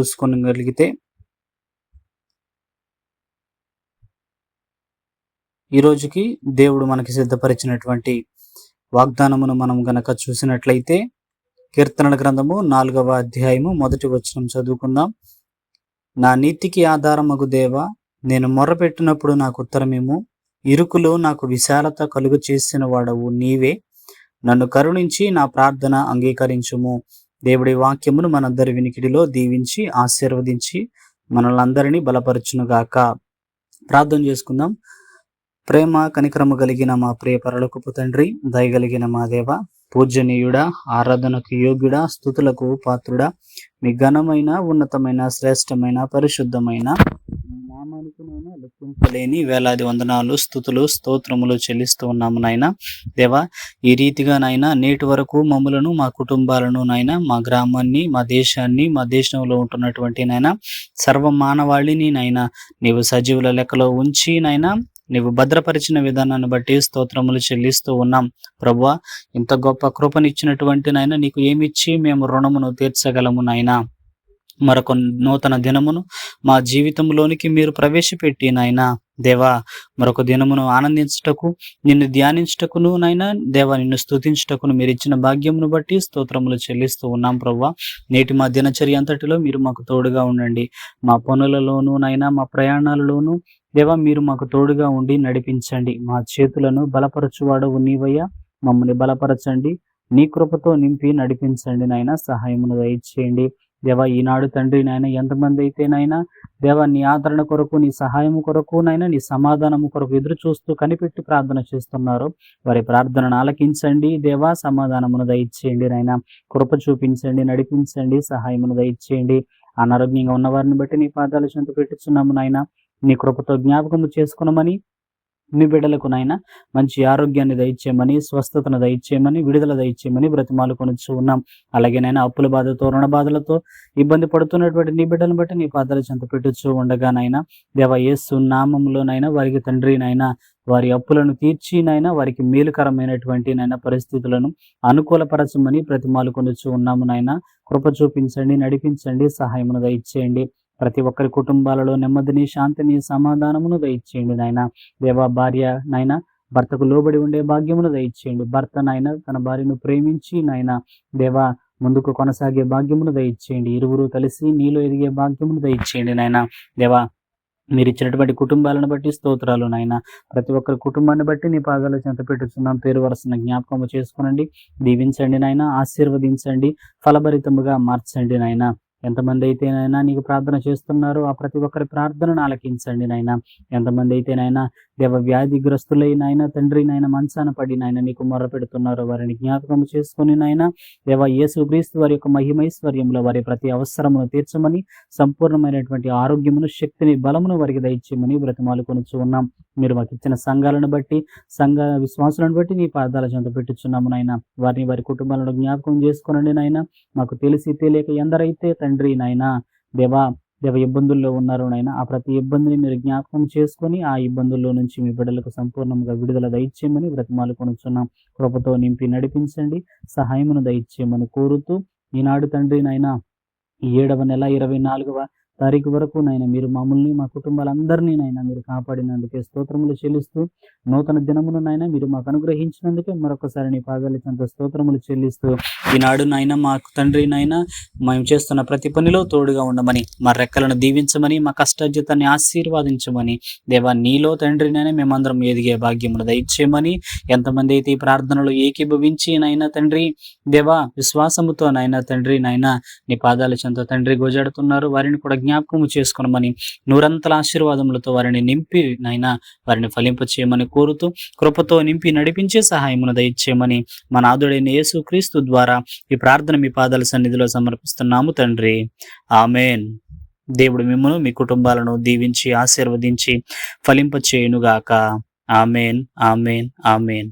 చూసుకోగలిగితే ఈ రోజుకి దేవుడు మనకి సిద్ధపరిచినటువంటి వాగ్దానమును మనం గనక చూసినట్లయితే కీర్తనల గ్రంథము నాలుగవ అధ్యాయము మొదటి వచనం చదువుకుందాం. నా నీతికి ఆధారమగు దేవ నేను మొర్రపెట్టినప్పుడు నాకు ఉత్తరమేమో. ఇరుకులో నాకు విశాలత కలుగు చేసిన వాడవు నీవే. నన్ను కరుణించి నా ప్రార్థన అంగీకరించుము. దేవుడి వాక్యమును మనందరి వినికిడిలో దీవించి ఆశీర్వదించి మనలందరినీ బలపరచునుగాక. ప్రార్థన చేసుకుందాం. ప్రేమ కనికరము కలిగిన మా ప్రియ పరలోకపు తండ్రి దయగలిగిన మా దేవ పూజనీయుడా ఆరాధనకు యోగ్యుడా స్థుతులకు పాత్రుడా మీ ఘనమైన ఉన్నతమైన శ్రేష్టమైన పరిశుద్ధమైన నామానికి నేను లెక్కించలేని వేలాది వందనాలు స్థుతులు స్తోత్రములు చెల్లిస్తూ ఉన్నాము నాయన. దేవా ఈ రీతిగా నాయన నేటి వరకు మమ్మలను మా కుటుంబాలను నాయన మా గ్రామాన్ని మా దేశాన్ని మా దేశంలో ఉంటున్నటువంటి నాయన సర్వ మానవాళిని నాయన నీవు సజీవుల లెక్కలో ఉంచి నాయన నీవు భద్రపరిచిన విధానాన్ని బట్టి స్తోత్రములు చెల్లిస్తూ ఉన్నాం. ప్రభు ఇంత గొప్ప కృపనిచ్చినటువంటి నాయన నీకు ఏమిచ్చి మేము రుణమును తీర్చగలము నాయనా? మరొక నూతన దినమును మా జీవితంలోనికి మీరు ప్రవేశపెట్టి నాయన దేవా మరొక దినమును ఆనందించుటకు నిన్ను ధ్యానించుటకును నైనా దేవా నిన్ను స్థుతించటకును మీరు ఇచ్చిన భాగ్యమును బట్టి స్తోత్రములు చెల్లిస్తూ ఉన్నాం ప్రవ్వా. నేటి మా దినచర్య అంతటిలో మీరు మాకు తోడుగా ఉండండి. మా పనులలోనూ నైనా మా ప్రయాణాలలోనూ దేవా మీరు మాకు తోడుగా ఉండి నడిపించండి. మా చేతులను బలపరచువాడవు నీవయ్యా. మమ్మల్ని బలపరచండి. నీ కృపతో నింపి నడిపించండి నాయన సహాయమును దయచేయండి. దేవా ఈనాడు తండ్రి నాయన ఎంతమంది అయితే నాయనా దేవా నీ ఆదరణ కొరకు నీ సహాయం కొరకు నాయన నీ సమాధానము కొరకు ఎదురు చూస్తూ కనిపెట్టి ప్రార్థన చేస్తున్నారు. వారి ప్రార్థనను ఆలకించండి దేవా సమాధానమును దయచేయండి నాయన. కృప చూపించండి నడిపించండి సహాయమును దయచేయండి. అనారోగ్యంగా ఉన్న వారిని బట్టి నీ పాదాలు చెంత పెట్టుచున్నాము నాయన. నీ కృపతో జ్ఞాపకము చేసుకున్నామని మీ బిడ్డలకు నాయన మంచి ఆరోగ్యాన్ని దయచేయమని స్వస్థతను దయచేయమని విడుదల దయచేయమని బ్రతిమాలు కొనుచు ఉన్నాం. అలాగే నైనా అప్పుల బాధతో రుణ బాధలతో ఇబ్బంది పడుతున్నటువంటి నీ బిడ్డలను బట్టి నీ పాదాలు చెంత పెట్టుచు ఉండగా నాయన దేవ యేసు నామంలోనైనా వారికి తండ్రి నాయన వారి అప్పులను తీర్చినైనా వారికి మేలుకరమైనటువంటి నైనా పరిస్థితులను అనుకూలపరచమని ప్రతిమాలు కొనుచు ఉన్నాము నాయన కృప చూపించండి నడిపించండి సహాయమును దయచేయండి. ప్రతి ఒక్కరి కుటుంబాలలో నెమ్మదిని శాంతిని సమాధానమును దయచేయండి నాయన. దేవా భార్య నాయన భర్తకు లోబడి ఉండే భాగ్యమును దయచేయండి. భర్త నాయన తన భార్యను ప్రేమించి నాయన దేవా ముందుకు కొనసాగే భాగ్యమును దయచేయండి. ఇరువురు కలిసి నీలో ఎదిగే భాగ్యమును దయచేయండి నాయన. దేవా మీరు ఇచ్చినటువంటి కుటుంబాలను బట్టి స్తోత్రాలు నాయన. ప్రతి ఒక్కరి కుటుంబాన్ని బట్టి నీ పాదాలు చెంత పెట్టుచున్నాం. పేరు వరసన జ్ఞాపకము చేసుకునండి. దీవించండి నాయన. ఆశీర్వదించండి. ఫలభరితముగా మార్చండి నాయన. ఎంతమంది అయితే నైనా నీకు ప్రార్థన చేస్తున్నారో. ఆ ప్రతి ఒక్కరి ప్రార్థనను ఆలకించండి నాయన. ఎంతమంది అయితే నైనా దేవ వ్యాధిగ్రస్తులై నాయన తండ్రి నాయన మంచాన పడి నాయన నీకు మొర్ర పెడుతున్నారు వారిని జ్ఞాపకం చేసుకుని నాయన దేవ యేసు క్రీస్తు వారి యొక్క మహిమైశ్వర్యంలో వారి ప్రతి అవసరమును తీర్చమని సంపూర్ణమైనటువంటి ఆరోగ్యమును శక్తిని బలమును వారికి దయచేయమని బ్రతిమాలు కొనుచు ఉన్నాం. మీరు మాకు ఇచ్చిన సంఘాలను బట్టి సంఘ విశ్వాసాలను బట్టి నీ పాదాల చెంత పెట్టుచున్నాము నాయన. వారిని వారి కుటుంబాలను జ్ఞాపకం చేసుకోనండి నాయన. మాకు తెలిసి తెలియక ఎందరైతే తండ్రి నాయన దేవా దేవ ఇబ్బందుల్లో ఉన్నారు నాయన. ఆ ప్రతి ఇబ్బందిని మీరు జ్ఞాపకం చేసుకొని ఆ ఇబ్బందుల్లో నుంచి మీ బిడ్డలకు సంపూర్ణంగా విడుదల దయచేయమని బ్రతిమాలు కొనుచున్నాం. కృపతో నింపి నడిపించండి. సహాయమును దయచేయమని కోరుతూ ఈనాడు తండ్రి నాయన ఏడవ నెల ఇరవై నాలుగవ తారీఖు వరకు నాయన మీరు మమ్మల్ని మా కుటుంబాలందరినీ నాయన మీరు కాపాడినందుకే స్తోత్రములు చెల్లిస్తూ నూతన దినమును నాయన మీరు మాకు అనుగ్రహించినందుకే మరొకసారి నీ పాదాలు చెంత స్తోత్రములు చెల్లిస్తూ ఈనాడు నాయన మాకు తండ్రి నాయన మేము చేస్తున్న ప్రతి పనిలో తోడుగా ఉండమని మా రెక్కలను దీవించమని మా కష్టార్జితాన్ని ఆశీర్వాదించమని దేవా నీలో తండ్రి నాయన మేమందరం ఎదిగే భాగ్యమును దయచేయమని ఎంతమంది అయితే ఈ ప్రార్థనలు ఏకీభవించి నాయన తండ్రి దేవా విశ్వాసముతో నాయన తండ్రి నాయన నీ పాదాల చెంత తండ్రి గోజాడుతున్నారు వారిని కూడా జ్ఞాపకము చేసుకునమని నూరంతల ఆశీర్వాదములతో వారిని నింపి నైనా వారిని ఫలింప చేయమని కోరుతూ కృపతో నింపి నడిపించే సహాయమును దయచేయమని మన ఆదుడైన యేసు క్రీస్తు ద్వారా ఈ ప్రార్థన మీ పాదాల సన్నిధిలో సమర్పిస్తున్నాము తండ్రి. ఆమెన్. దేవుడు మిమ్మల్ని మీ కుటుంబాలను దీవించి ఆశీర్వదించి ఫలింప చేయునుగాక. Amen amen amen.